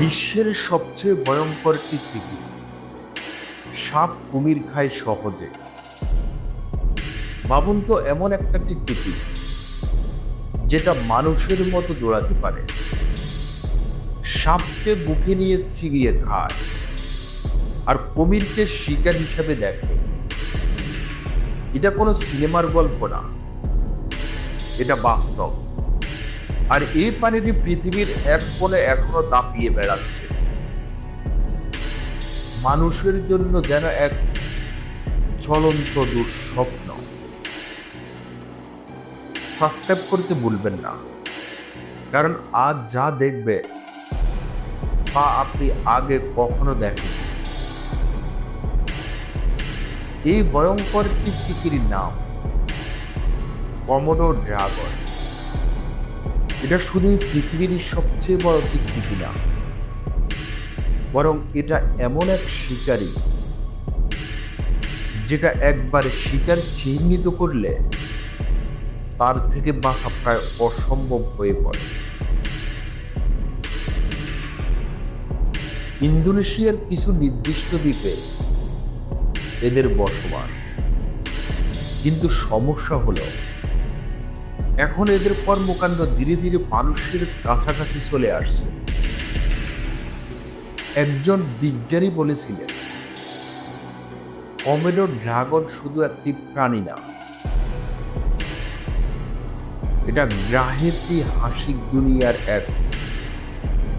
বিশ্বের সবচেয়ে ভয়ঙ্কর টিকটিকি সাপ কুমির খায় সহজে। ভাবুন তো এমন একটা টিকটিকি যেটা মানুষের মতো দৌড়াতে পারে। সাপকে বুকে নিয়ে ছিগিয়ে খায়, আর কুমিরকে শিকার হিসাবে দেখে। এটা কোনো সিনেমার গল্প না। এটা বাস্তব। আর এই পানিটি পৃথিবীর এক কোণে এখনও দাপিয়ে বেড়াচ্ছে। মানুষের জন্য যেন এক চলন্ত দুঃস্বপ্ন। সাবস্ক্রাইব করতে ভুলবেন না। কারণ আজ যা দেখবে, তা আপনি আগে কখনো দেখেন এই ভয়ঙ্কর টিকটিকির নাম কমোডো ড্রাগন এটা শুধু পৃথিবীর সবচেয়ে বড় টিকটিকি না, বরং এটা এমন এক শিকারী যেটা একবার শিকার চিহ্নিত করলে তার থেকে বাঁচা প্রায় অসম্ভব হয়ে পড়ে। ইন্দোনেশিয়ার কিছু নির্দিষ্ট দ্বীপে এদের বসবাস। কিন্তু সমস্যা হলো এখন এদের কর্মকাণ্ড ধীরে ধীরে মানুষের কাছাকাছি চলে আসছে। একজন বিজ্ঞানী বলেছিলেন, কমেডো ড্রাগন শুধু একটি প্রাণী না, এটা গ্রাহেতি হাসি দুনিয়ার এক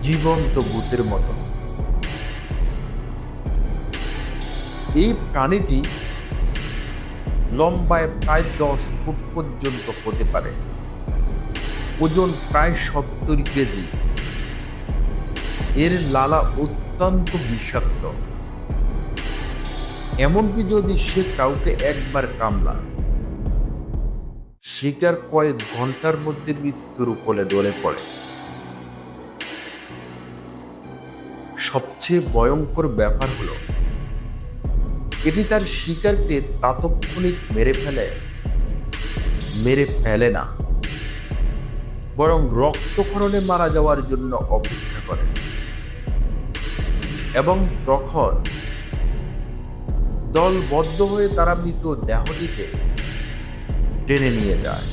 জীবন্ত ভূতের মতো। এই প্রাণীটি লম্বায় প্রায় দশ ফুট পর্যন্ত হতে পারে। ওজন প্রায় সত্তর কেজি। এর লালা অত্যন্ত বিষাক্ত। এমনকি যদি সে কাউকে একবার কামলা, শিকার কয়েক ঘণ্টার মধ্যে মৃত্যুর উপরে দলে পড়ে। সবচেয়ে ভয়ঙ্কর ব্যাপার হলো, এটি তার শিকারকে তাৎক্ষণিক মেরে ফেলে মেরে ফেলে না। বরং রক্তক্ষরণে মারা যাওয়ার জন্য অপেক্ষা করে। এবং তখন দলবদ্ধ হয়ে তারা মৃত দেহটিকে টেনে নিয়ে যায়।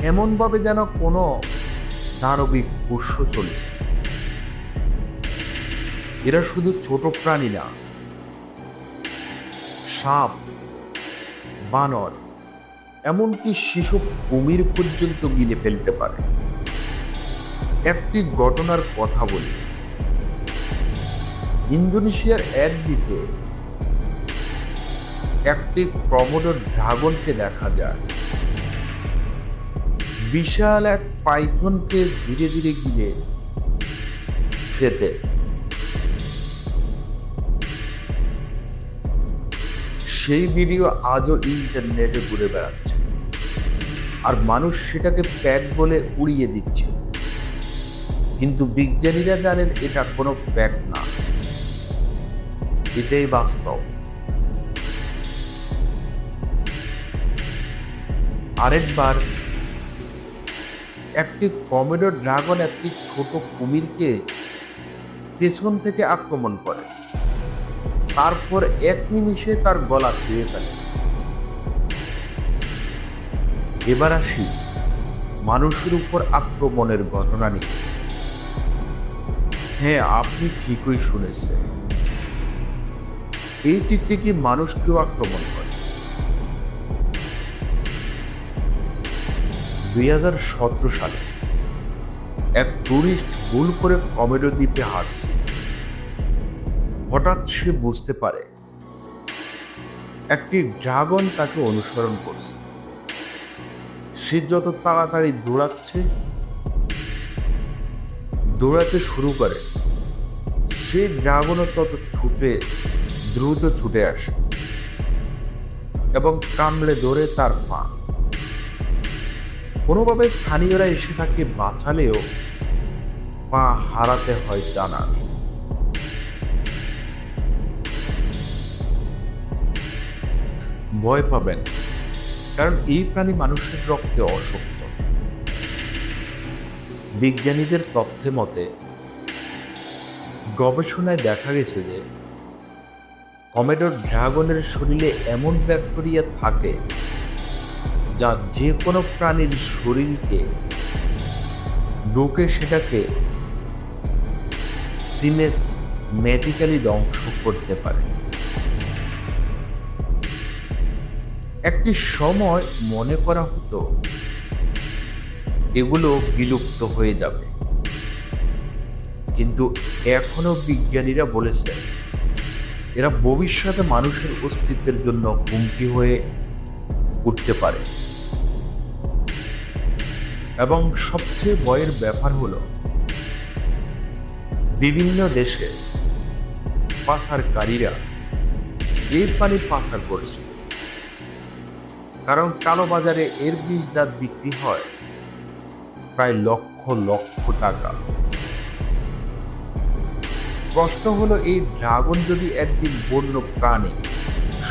এমনভাবে যেন কোনো দানবিক পোষ্য চলছে। এরা শুধু ছোট প্রাণী না, সাপ, বানর এমনকি শিশু কুমির পর্যন্ত গিলে ফেলতে পারে। একটি ঘটনার কথা বলি। ইন্দোনেশিয়ার এক দ্বীপে একটি প্রমোডর ড্রাগনকে দেখা যায়। বিশাল এক পাইথনকে ধীরে ধীরে গিলে খেতে। সেই ভিডিও আজও ইন্টারনেটে ঘুরে বেড়াচ্ছে। আর মানুষ সেটাকে প্যাক বলে উড়িয়ে দিচ্ছে। কিন্তু বিজ্ঞানীরা জানেন এটা কোনো প্যাক না। এটাই বাস্তব। আরেকবার, একটি কমেডো ড্রাগন একটি ছোট কুমিরকে পেছন থেকে আক্রমণ করে। তারপর এক নিমিষে তার গলা ছিঁড়ে ফেলে। এবার আসি মানুষের উপর আক্রমণের ঘটনা নিয়ে। হ্যাঁ আপনি ঠিকই শুনেছেন। এই টিকটিকি মানুষকেও আক্রমণ করে। দুই হাজার সতেরো সালে এক টুরিস্ট ভুল করে কমেডো দ্বীপে হাঁটছে। হঠাৎ সে বুঝতে পারে, একটি ড্রাগন তাকে অনুসরণ করছে। সে যত তাড়াতাড়ি দৌড়াচ্ছে। দৌড়াতে শুরু করে। সে ড্রাগনও তত ছুটে, দ্রুত ছুটে আসে এবং কামড়ে ধরে তার পা। কোনোভাবে স্থানীয়রা এসে তাকে বাঁচালেও পা হারাতে হয় জানার ভয় পাবেন। কারণ এই প্রাণী মানুষের রক্তে অশক্ত বিজ্ঞানীদের তথ্যে মতে, গবেষণায় দেখা গেছে যে, কমেডোর ড্রাগনের শরীরে এমন ব্যাকটেরিয়া থাকে যা যে কোনো প্রাণীর শরীরকে ঢুকে সেটাকে সিনেস মেডিক্যালি ধ্বংস করতে পারে। একটি সময় মনে করা হতো, এগুলো বিলুপ্ত হয়ে যাবে। কিন্তু এখনও বিজ্ঞানীরা বলেছেন, এরা ভবিষ্যতে মানুষের অস্তিত্বের জন্য হুমকি হয়ে উঠতে পারে। এবং সবচেয়ে ভয়ের ব্যাপার হলো, বিভিন্ন দেশে পাচারকারীরা এই পানি পাচার করছে কারণ কালো বাজারে এর বীজ দাঁত বিক্রি হয় প্রায় লক্ষ লক্ষ টাকা। প্রশ্ন হলো, এই ড্রাগন যদি একদিন বন্য প্রাণী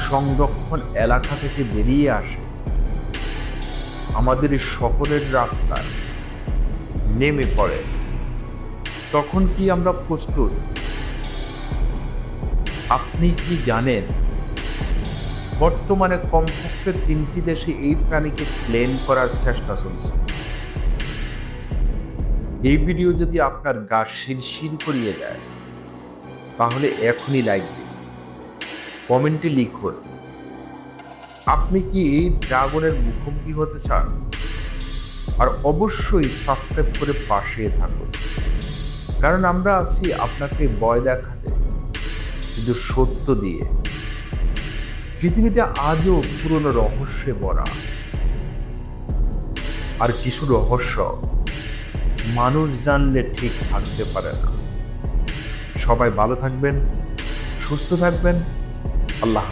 সংরক্ষণ এলাকা থেকে বেরিয়ে আসে, আমাদের শহরের রাস্তায় নেমে পড়ে, তখন কি আমরা প্রস্তুত? আপনি কি জানেন বর্তমানে কমপক্ষে তিনটি দেশে এই প্রাণীকে ক্লেম করার চেষ্টা চলছে। এই ভিডিও যদি আপনার গা শিরশির করিয়ে দেয়, তাহলে এখনই লাইক দিন। কমেন্টে লিখুন, আপনি কি এই ড্রাগনের মুখোমুখি হতে চান? আর অবশ্যই সাবস্ক্রাইব করে পাশে থাকুন। কারণ আমরা আছি আপনাকে ভয় দেখাতে কিন্তু সত্য দিয়ে। পৃথিবীটা আজও পুরনো রহস্যে ভরা। আর কিছু রহস্য মানুষ জানলে ঠিক থাকতে পারে না। সবাই ভালো থাকবেন, সুস্থ থাকবেন। আল্লাহ